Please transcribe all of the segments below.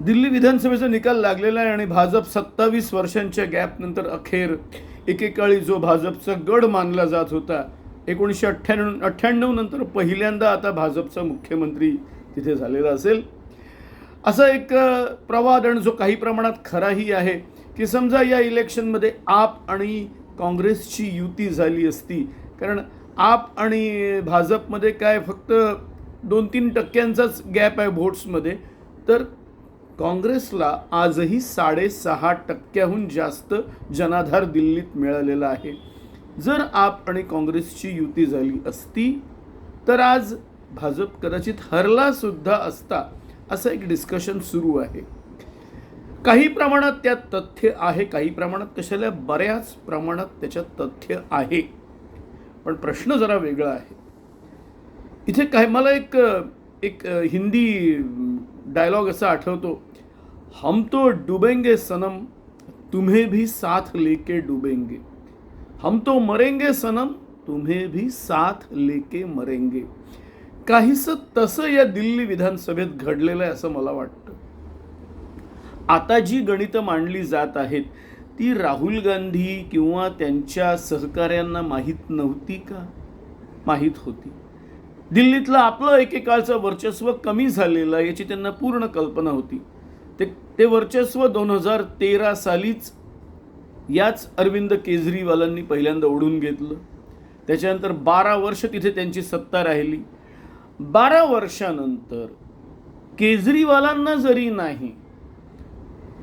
दिल्ली विधानसभेचा निकाल लागलेला आहे आणि भाजप सत्तावीस वर्षांच्या गॅपनंतर अखेर एकेकाळी जो भाजपचा गड मानला जात होता एकोणीसशे अठ्ठ्याण्णव अठ्ठ्याण्णव नंतर पहिल्यांदा आता भाजपचा मुख्यमंत्री तिथे झालेला असेल. असा एक प्रवाद आणि जो काही प्रमाणात खराही आहे की समजा या इलेक्शनमध्ये आप आणि काँग्रेसची युती झाली असती कारण आप आणि भाजपमध्ये काय फक्त दोन तीन टक्क्यांचाच गॅप आहे व्होट्समध्ये तर काँग्रेसला आजही साडेसहा टक्क्याहून जास्त जनाधार दिल्लीत मिळालेला आहे. जर आप आणि काँग्रेसची युती झाली असती तर आज भाजप कदाचित हरला सुद्धा असता असं एक डिस्कशन सुरू आहे. काही प्रमाणात त्यात तथ्य आहे काही प्रमाणात कशाला बऱ्याच प्रमाणात त्याच्यात तथ्य आहे. पण प्रश्न जरा वेगळा आहे. इथे काय मला एक एक हिंदी डायलॉग असा आठवतो. हम तो डुबेंगे सनम तुम्हें भी साथ लेके डुबेंगे। हम तो मरेंगे सनम तुम्हें भी साथ लेके मरेंगे। काहीसं तसं या दिल्ली विधानसभेत घडलेलं आहे असं मला वाटतं. आता जी गणितं मांडली जात आहेत ती राहुल गांधी किंवा त्यांच्या सहकाऱ्यांना माहीत नव्हती का? माहीत होती. दिल्लीतलं आपलं एकेकाळचं वर्चस्व कमी झालेलं आहे याची त्यांना पूर्ण कल्पना होती. ते ते वर्चस्व दोन हजार तेरा सालीच याच अरविंद केजरीवालांनी पहिल्यांदा ओढून घेतलं. त्याच्यानंतर बारा वर्ष तिथे त्यांची सत्ता राहिली. बारा वर्षानंतर केजरीवालांना जरी नाही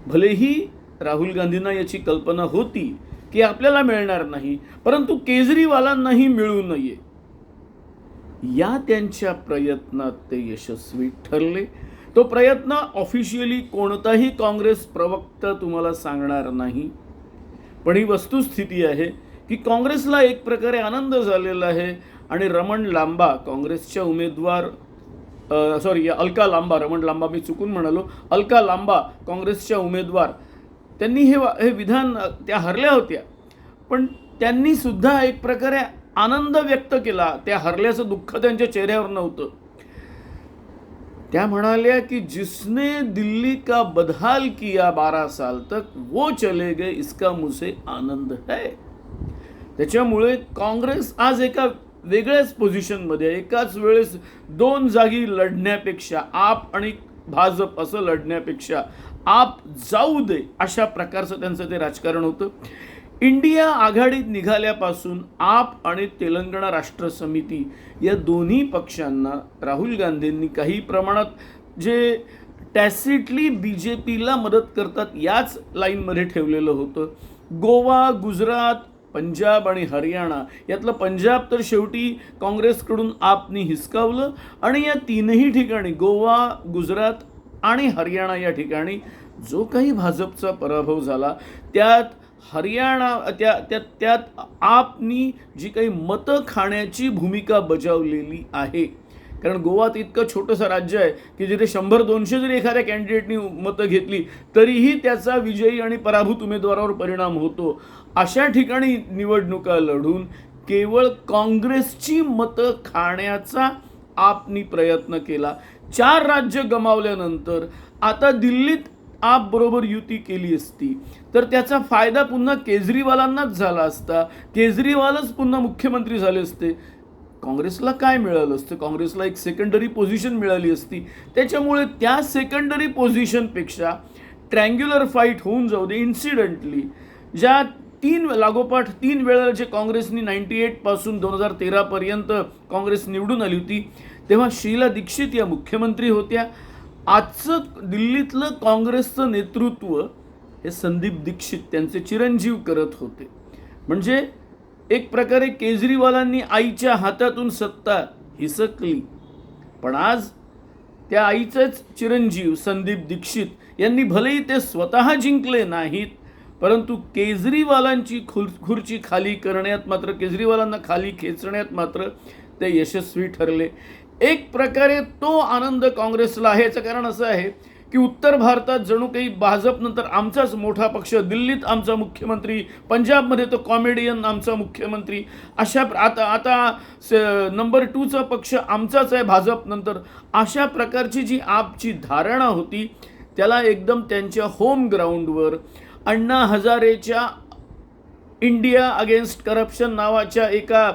भलेही राहुल गांधींना याची कल्पना होती की आपल्याला मिळणार नाही परंतु केजरीवालांनाही मिळू नये या त्यांच्या प्रयत्नात ते यशस्वी ठरले. तो प्रयत्न ऑफिशियली कोणताही काँग्रेस प्रवक्ता तुम्हाला सांगणार नाही. पण ही वस्तुस्थिती आहे की काँग्रेसला एक प्रकारे आनंद झालेला आहे आणि रमण लांबा काँग्रेसच्या उमेदवार सॉरी अलका लांबा रमण लांबा मी चुकून म्हणालो अलका लांबा काँग्रेसच्या उमेदवार. त्यांनी हे वा- हे विधान त्या हरल्या होत्या. पण त्यांनीसुद्धा एक प्रकारे आनंद व्यक्त केला. त्या हरल्याचं दुःख त्यांच्या चेहऱ्यावर नव्हतं. त्या म्हणाल्या की जिसने दिल्ली का बदहाल किया बारा साल तक वो चले गए इसका मुझे आनंद है। त्याच्यामुळे काँग्रेस आज एका वेगळ्याच पोझिशनमध्ये एकाच वेळेस दोन जागी लढण्यापेक्षा आप आणि भाजप असं लढण्यापेक्षा आप जाऊ दे अशा प्रकारचं त्यांचं ते राजकारण होतं. इंडिया आघाडीत निघाल्यापासून आप आणि तेलंगणा राष्ट्र समिती या दोन्ही पक्षांना राहुल गांधींनी काही प्रमाणात जे टॅसिटली बी जे पीला मदत करतात याच लाईनमध्ये ठेवलेलं होतं. गोवा गुजरात पंजाब आणि हरियाणा यातलं पंजाब तर शेवटी काँग्रेसकडून आपनी हिसकावलं आणि या तीनही ठिकाणी गोवा गुजरात आणि हरियाणा या ठिकाणी जो काही भाजपचा पराभव झाला त्यात हरियाणा त्या त्यात त्यात आपनी जी काही मतं खाण्याची भूमिका बजावलेली आहे. कारण गोवात इतकं छोटंसं राज्य आहे की जिथे शंभर दोनशे जरी एखाद्या कॅन्डिडेटनी मतं घेतली तरीही त्याचा विजयी आणि पराभूत उमेदवारावर परिणाम होतो. अशा ठिकाणी निवडणुका लढून केवळ काँग्रेसची मतं खाण्याचा आपनी प्रयत्न केला. चार राज्य गमावल्यानंतर आता दिल्लीत आप बरोबर युती केली असती. तर त्याचा फायदा पुन्हा केजरीवालांनाच झाला असता. केजरीवालच पुन्हा मुख्यमंत्री झाले असते. काँग्रेसला काय मिळालं असतं? काँग्रेसला एक सेकंडरी पोझिशन मिळाली असती. त्याच्यामुळे त्या सेकंडरी पोझिशनपेक्षा ट्रँग्युलर फाईट होऊन जाऊ दे इन्सिडेंटली ज्या तीन लागोपाठ तीन वेळा जे काँग्रेसनी नाईन्टी एटपासून दोन हजार तेरापर्यंत काँग्रेस निवडून आली होती तेव्हा शीला दीक्षित या मुख्यमंत्री होत्या. आजचं दिल्लीतलं काँग्रेसचं नेतृत्व हे संदीप दीक्षित त्यांचे चिरंजीव करत होते. म्हणजे एक प्रकारे केजरीवालांनी आईच्या हातातून सत्ता हिसकली. पण आज त्या आईचेच चिरंजीव संदीप दीक्षित यांनी भलेही ते स्वतः जिंकले नाहीत परंतु केजरीवालांची खुर खुर्ची खाली करण्यात मात्र केजरीवालांना खाली खेचण्यात मात्र ते यशस्वी ठरले. एक प्रकारे तो आनंद काँग्रेसला आहे. याचं कारण असं आहे की उत्तर भारतात जणू काही भाजपनंतर आमचाच मोठा पक्ष दिल्लीत आमचा मुख्यमंत्री पंजाबमध्ये तो कॉमेडियन आमचा मुख्यमंत्री. अशा प्र- आता आता स- नंबर टूचा पक्ष आमचाच आहे भाजपनंतर अशा प्रकारची जी आपची धारणा होती त्याला एकदम त्यांच्या होम ग्राउंडवर अण्णा हजारेच्या इंडिया अगेन्स्ट करप्शन नावाच्या एका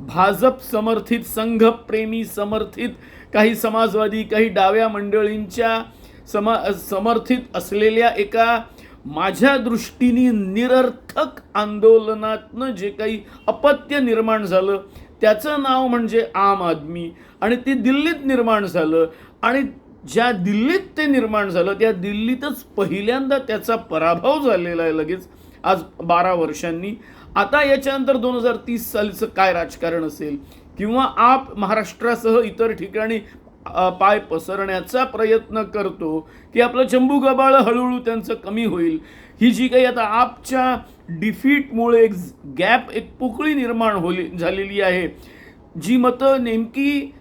भाजप समर्थित संघप्रेमी समर्थित काही समाजवादी काही डाव्या मंडळींच्या समा समर्थित असलेल्या एका माझ्या दृष्टीने निरर्थक आंदोलनातनं जे काही अपत्य निर्माण झालं त्याचं नाव म्हणजे आम आदमी. आणि ते दिल्लीत निर्माण झालं. आणि ज्या दिल्लीत ते निर्माण झालं त्या दिल्लीतच पहिल्यांदा त्याचा पराभव झालेला आहे लगेच. आज बारा वर्षांनी आता याच्यानंतर दोन हजार तीस सालचं काय राजकारण असेल किंवा आप महाराष्ट्रासह इतर ठिकाणी पाय पसरण्याचा प्रयत्न करतो की आपलं चंबू गबाळ हळूहळू त्यांचं कमी होईल. ही जी काही आता आपच्या डिफीटमुळे एक गॅप एक पोकळी निर्माण होली झालेली आहे. जी मतं नेमकी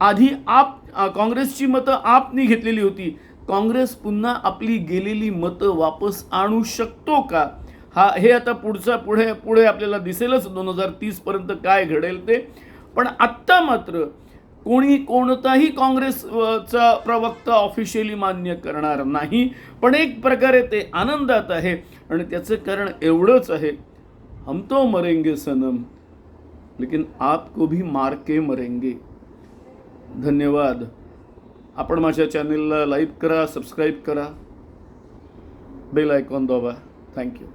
आधी आप काँग्रेसची मतं आपनी घेतलेली होती. काँग्रेस पुन्हा आपली गेलेली मतं वापस आणू शकतो का? हा हे आता पुढचा पुढे पुढे आपल्याला दिसेलच दोन हजार तीसपर्यंत काय घडेल ते. पण आत्ता मात्र कोणी कोणताही काँग्रेसचा प्रवक्ता ऑफिशियली मान्य करणार नाही. पण एक प्रकारे ते आनंदात आहे आणि त्याचं कारण एवढंच आहे. हम तो मरेंगे सनम. लेकिन आपको भी मार के मरेंगे. धन्यवाद. आपण माझ्या चॅनेलला लाईक करा सबस्क्राईब करा. बेल आयकॉन दाबा. थँक्यू